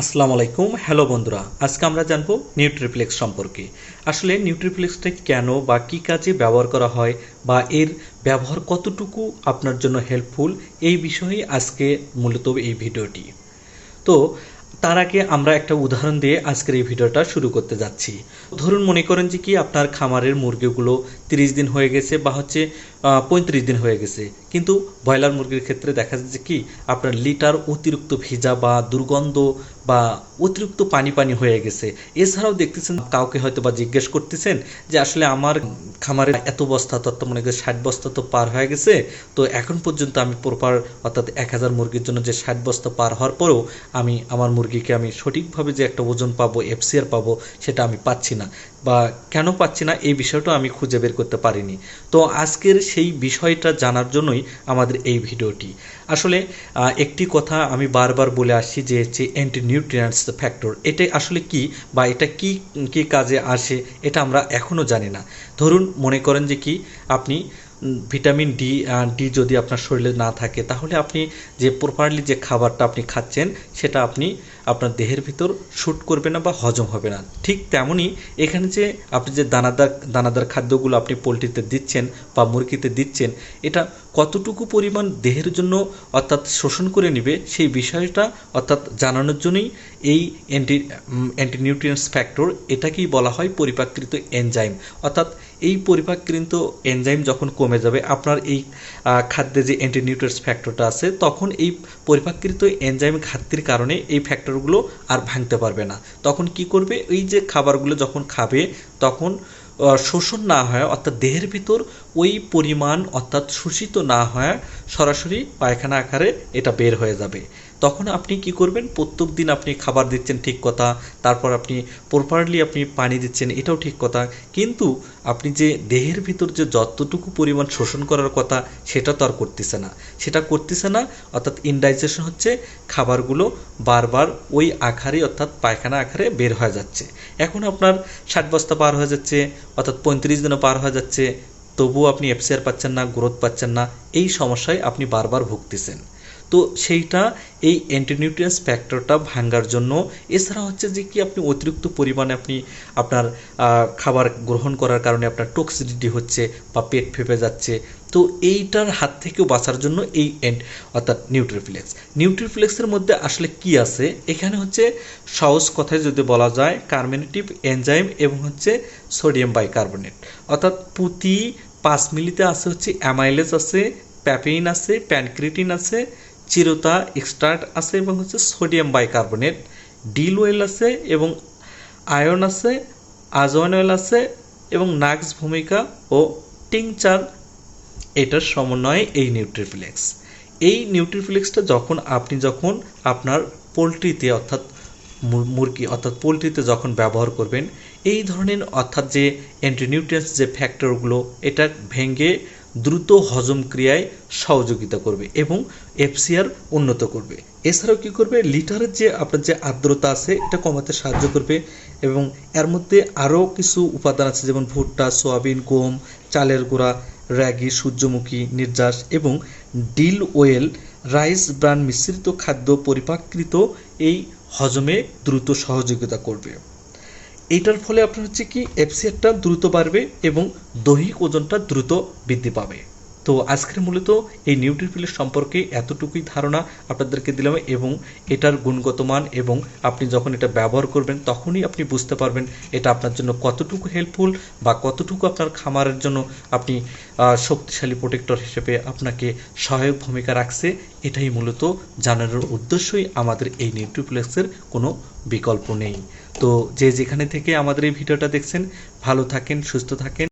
আসসালামু আলাইকুম। হ্যালো বন্ধুরা, আজকে আমরা জানব নিউট্রিপ্লেক্স সম্পর্কে। আসলে নিউট্রিপ্লেক্সটা কেন বা কী কাজে ব্যবহার করা হয় বা এর ব্যবহার কতটুকু আপনার জন্য হেল্পফুল এই বিষয়ে আজকে মূলত এই ভিডিওটি। তো, তার আগে আমরা একটা উদাহরণ দিয়ে আজকের এই ভিডিওটা শুরু করতে যাচ্ছি। ধরুন মনে করেন যে কি আপনার খামারের মুরগিগুলো তিরিশ দিন হয়ে গেছে বা হচ্ছে পঁয়ত্রিশ দিন হয়ে গেছে। কিন্তু ব্রয়লার মুরগির ক্ষেত্রে দেখা যাচ্ছে কি, আপনার লিটার অতিরিক্ত ভিজা বা দুর্গন্ধ বা অতিরিক্ত পানি পানি হয়ে গেছে। এছাড়াও দেখতেছেন, কাউকে হয়তো বা জিজ্ঞেস করতেছেন যে, আসলে আমার খামারের এত বস্তা তত মনে করি ষাট বস্তা তো পার হয়ে গেছে, তো এখন পর্যন্ত আমি প্রপার অর্থাৎ এক হাজার মুরগির জন্য যে ষাট বস্তা পার হওয়ার পরেও আমি, আমার মুরগিকে আমি সঠিকভাবে যে একটা ওজন পাবো এফসিআর পাবো, সেটা আমি পাচ্ছি না। বা কেন পাচ্ছি না, এই বিষয়টা আমি খুঁজে বের করতে পারিনি। তো আজকের সেই বিষয়টা জানার জন্যই আমাদের এই ভিডিওটি। আসলে একটি কথা আমি বারবার বলে আসছি যে হচ্ছে অ্যান্টি নিউট্রিয়েন্টস ফ্যাক্টর এটা আসলে কি বা এটা কি কি কাজে আসে, এটা আমরা এখনও জানি না। ধরুন, মনে করেন যে কি, আপনি ভিটামিন ডি ডি যদি আপনার শরীরে না থাকে, তাহলে আপনি যে প্রপারলি যে খাবারটা আপনি খাচ্ছেন, সেটা আপনি আপনার দেহের ভিতর শ্যুট করবে না বা হজম হবে না। ঠিক তেমনই এখানে যে আপনি যে দানাদার দানাদার খাদ্যগুলো আপনি পোলট্রিতে দিচ্ছেন বা মুরগিতে দিচ্ছেন, এটা কতটুকু পরিমাণ দেহের জন্য অর্থাৎ শোষণ করে নেবে সেই বিষয়টা অর্থাৎ জানানোর জন্যই এই অ্যান্টি অ্যান্টিনিউট্রিয়েন্টস ফ্যাক্টর এটাকেই বলা হয় পরিপাকৃত এনজাইম অর্থাৎ এই পরিপাকৃত এনজাইম যখন কমে যাবে, আপনার এই খাদ্যে যে অ্যান্টিনিউট্রিয়েন্টস ফ্যাক্টরটা আছে, তখন এই পরিপাকৃত এনজাইম ঘাটতির কারণে এই ফ্যাক্টরগুলো আর ভাঙতে পারবে না। তখন কি করবে? এই যে খাবারগুলো যখন খাবে, তখন শোষণ না হয়, অর্থাৎ দেহের ভিতর ওই পরিমাণ অর্থাৎ শোষিত না হয় সরাসরি পায়খানা আকারে এটা বের হয়ে যাবে। তখন আপনি কি করবেন? প্রত্যেক দিন আপনি খাবার দিচ্ছেন ঠিক কথা, তারপর আপনি প্রপারলি আপনি পানি দিচ্ছেন, এটাও ঠিক কথা। কিন্তু আপনি যে দেহের ভিতর যে যতটুকু পরিমাণ শোষণ করার কথা, সেটা তো আর করতেছে না। সেটা করতেছে না, অর্থাৎ ইনডাইজেশন হচ্ছে, খাবারগুলো বারবার ওই আকারে অর্থাৎ পায়খানা আকারে বের হয়ে যাচ্ছে। এখন আপনার ষাট বস্তা পার হয়ে যাচ্ছে, অর্থাৎ পঁয়ত্রিশ দিনও পার হয়ে যাচ্ছে তবুও আপনি এফসিআর পাচ্ছেন না গ্রোথ পাচ্ছেন না এই সমস্যায় আপনি বারবার ভুগতেছেন। তো সেইটা এই অ্যান্টিনিউট্রিয়েন্টস ফ্যাক্টরটা ভাঙ্গার জন্য। এছাড়া হচ্ছে যে কি আপনি অতিরিক্ত পরিমাণে আপনি আপনার খাবার গ্রহণ করার কারণে আপনার টক্সিডিটি হচ্ছে বা পেট ফেপে যাচ্ছে। তো এইটার হাত থেকেও বাঁচার জন্য এই এন্ড অর্থাৎ নিউট্রিফ্লেক্স নিউট্রিফ্লেক্সের মধ্যে আসলে কি আছে? এখানে হচ্ছে সহজ কথায় যদি বলা যায় কার্মিনেটিভ এনজাইম এবং হচ্ছে সোডিয়াম বাইকার্বনেট অর্থাৎ প্রতি পাঁচ মিলিতে আছে হচ্ছে অ্যামাইলেজ আছে প্যাপেইন আছে প্যানক্রিটিন আছে চিরতা এক্সট্রাক্ট আছে এবং হচ্ছে সোডিয়াম বাইকার্বনেট, ডিল ওয়েল আছে এবং আয়ন আছে আজওয়ান ওয়েল আছে এবং নাক্স ভূমিকা ও টিংচার, এটার সমন্বয়ে এই নিউট্রিফ্লেক্স। এই নিউট্রিফ্লেক্সটা যখন আপনি যখন আপনার পোলট্রিতে অর্থাৎ মুরগি অর্থাৎ পোলট্রিতে যখন ব্যবহার করবেন, এই ধরনের অর্থাৎ যে অ্যান্টিনিউট্রিয়েন্টস যে ফ্যাক্টরগুলো এটা ভেঙে দ্রুত হজম ক্রিয়ায় সহযোগিতা করবে এবং এফসিআর উন্নত করবে। এছাড়াও কি করবে? লিটারের যে আপনার যে আর্দ্রতা আছে, এটা কমাতে সাহায্য করবে এবং এর মধ্যে আরও কিছু উপাদান আছে, যেমন ভুট্টা, সয়াবিন, গম, চালের গুঁড়া, র্যাগি, সূর্যমুখী, নির্যাস এবং ডিল ওয়েল, রাইস ব্রান মিশ্রিত খাদ্য পরিপাকৃত এই হজমে দ্রুত সহযোগিতা করবে। এইটার ফলে আপনার হচ্ছে কি এফসিআরটা দ্রুত বাড়বে এবং দৈহিক ওজনটা দ্রুত বৃদ্ধি পাবে। তো আজকের মূলত এই নিউট্রিফিলের সম্পর্কে এতটুকুই ধারণা আপনাদেরকে দিলাম এবং এটার গুণগত মান এবং আপনি যখন এটা ব্যবহার করবেন তখনই আপনি বুঝতে পারবেন এটা আপনার জন্য কতটুকু হেল্পফুল বা কতটুকু আপনার খামারের জন্য আপনি শক্তিশালী প্রোটেক্টর হিসেবে আপনাকে সহায়ক ভূমিকা রাখছে, এটাই মূলত জানানোর উদ্দেশ্যই আমাদের এই নিউট্রিপ্লেক্সের কোনো বিকল্প নেই। তো যে যেখানে থেকে আমাদের এই ভিডিওটা দেখছেন, ভালো থাকেন, সুস্থ থাকেন।